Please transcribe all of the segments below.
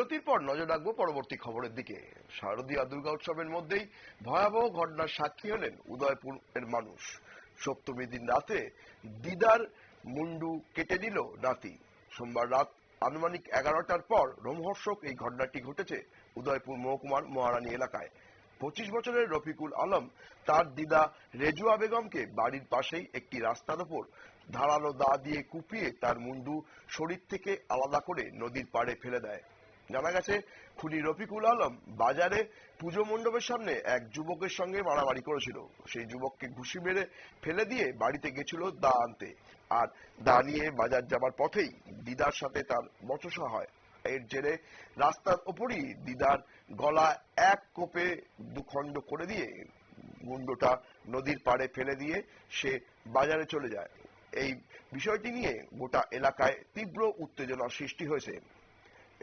বিরতির পর নজর রাখব পরবর্তী খবরের দিকে। শারদীয় দুর্গা উৎসবের মধ্যেই ভয়াবহ ঘটনার সাক্ষী হলেন উদয়পুরের মানুষ। সপ্তমী দিন রাতে দিদার মুন্ডু কেটে দিল নাতি। সোমবার রাত আনুমানিক এগারোটার পর রোমহর্ষক এই ঘটনাটি ঘটেছে উদয়পুর মহকুমার মহারানী এলাকায়। পঁচিশ বছরের রফিকুল আলম তার দিদা রেজুয়া বেগমকে বাড়ির পাশেই একটি রাস্তার ওপর ধারালো দা দিয়ে কুপিয়ে তার মুন্ডু শরীর থেকে আলাদা করে নদীর পাড়ে ফেলে দেয়। জানা গেছে, খুনি রফিকুল আলম বাজারে পুজো মণ্ডপের সামনে এক যুবকের সঙ্গে মারামারি করেছিল। সেই যুবককে ঘুষি মেরে ফেলে দিয়ে বাড়িতে গেছিল দা আনতে। আর দা নিয়ে বাজার যাবার পথেই দিদার সাথে তার বচসা হয়। এর জেরে রাস্তার ওপরই দিদার গলা এক কোপে দুখণ্ড করে দিয়ে মুন্ডটা নদীর পাড়ে ফেলে দিয়ে সে বাজারে চলে যায়। এই বিষয়টি নিয়ে গোটা এলাকায় তীব্র উত্তেজনা সৃষ্টি হয়েছে।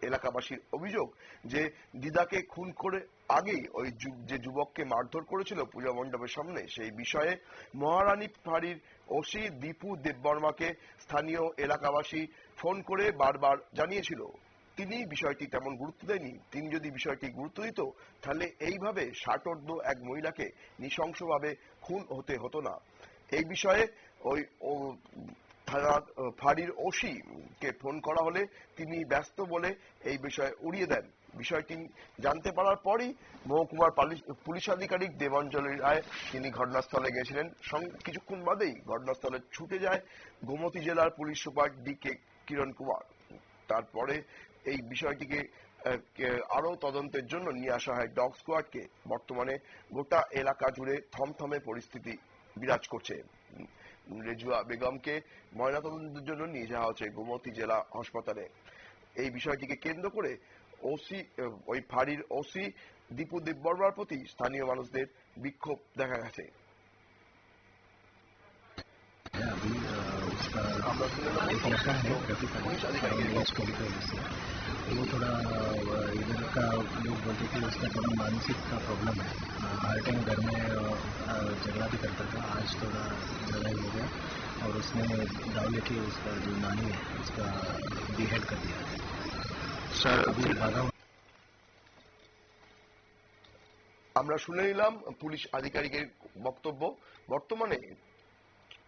এলাকাবাসীর অভিযোগ যে দিদাকে খুন করে আগেই ওই যে যুবককে মারধর করেছিল পূজা মণ্ডপের সামনে, সেই বিষয়ে মহারানী ফাঁড়ির ওসি দীপু দেববর্মাকে স্থানীয় এলাকাবাসী ফোন করে বারবার জানিয়েছিল। তিনি বিষয়টি তেমন গুরুত্ব দেয়নি তিনি যদি বিষয়টি গুরুত্ব দিত, তাহলে এইভাবে ষাটোর্ধ এক মহিলাকে নৃশংসভাবে খুন হতে হতো না। এই বিষয়ে ওই ফাঁড়ির ওসি কে ফোন করা হলে তিনি ব্যস্ত বলে এই বিষয়ে উড়িয়ে দেন। বিষয়টি জানতে পারার পরই মহকুমার পালিশ- আধিকারিক দেবাঞ্জলি রায়, তিনি ঘটনাস্থলে গেছিলেন কিছুক্ষণ বাদেই ঘটনাস্থলে ছুটে যায় গোমতী জেলার police super D K Kiran Kumar. তারপরে এই বিষয়টিকে আরও তদন্তের জন্য নিয়ে আসা হয় ডগ স্কোয়াডকে। বর্তমানে গোটা এলাকা জুড়ে থমথমে পরিস্থিতি বিরাজ করছে। রেজুয়া বেগমকে ময়নাতদন্তের জন্য নিয়ে যাওয়া হচ্ছে গোমতী জেলা হাসপাতালে এই বিষয়টিকে কেন্দ্র করে ওসি ওই ফাঁড়ির ওসি দীপু দেববর্মার প্রতি স্থানীয় মানুষদের বিক্ষোভ দেখা গেছে है अभी अ, उसका पहुंचा है ट्रैफिक लॉस टोल पे उससे तो वो थोड़ा अ, इधर का लोग बोलते कि उसका थोड़ा मानसिक का प्रॉब्लम है अ, हर टाइम घर में अ, अ, झगड़ा भी करता था आज थोड़ा लड़ाई हो गया और उसने दाव लेके उसका जो नानी है उसका बीहेड कर दिया স্যার अभी भागा हुआ আমরা শুনে নিলাম পুলিশ আধিকারিকের বক্তব্য বর্তমানে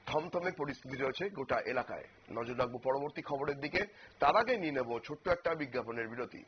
থমথমে পরিস্থিতি রয়েছে গোটা এলাকায় নজর রাখবো পরবর্তী খবরের দিকে তার আগে নিয়ে নেব ছোট্ট একটা বিজ্ঞাপনের বিরতি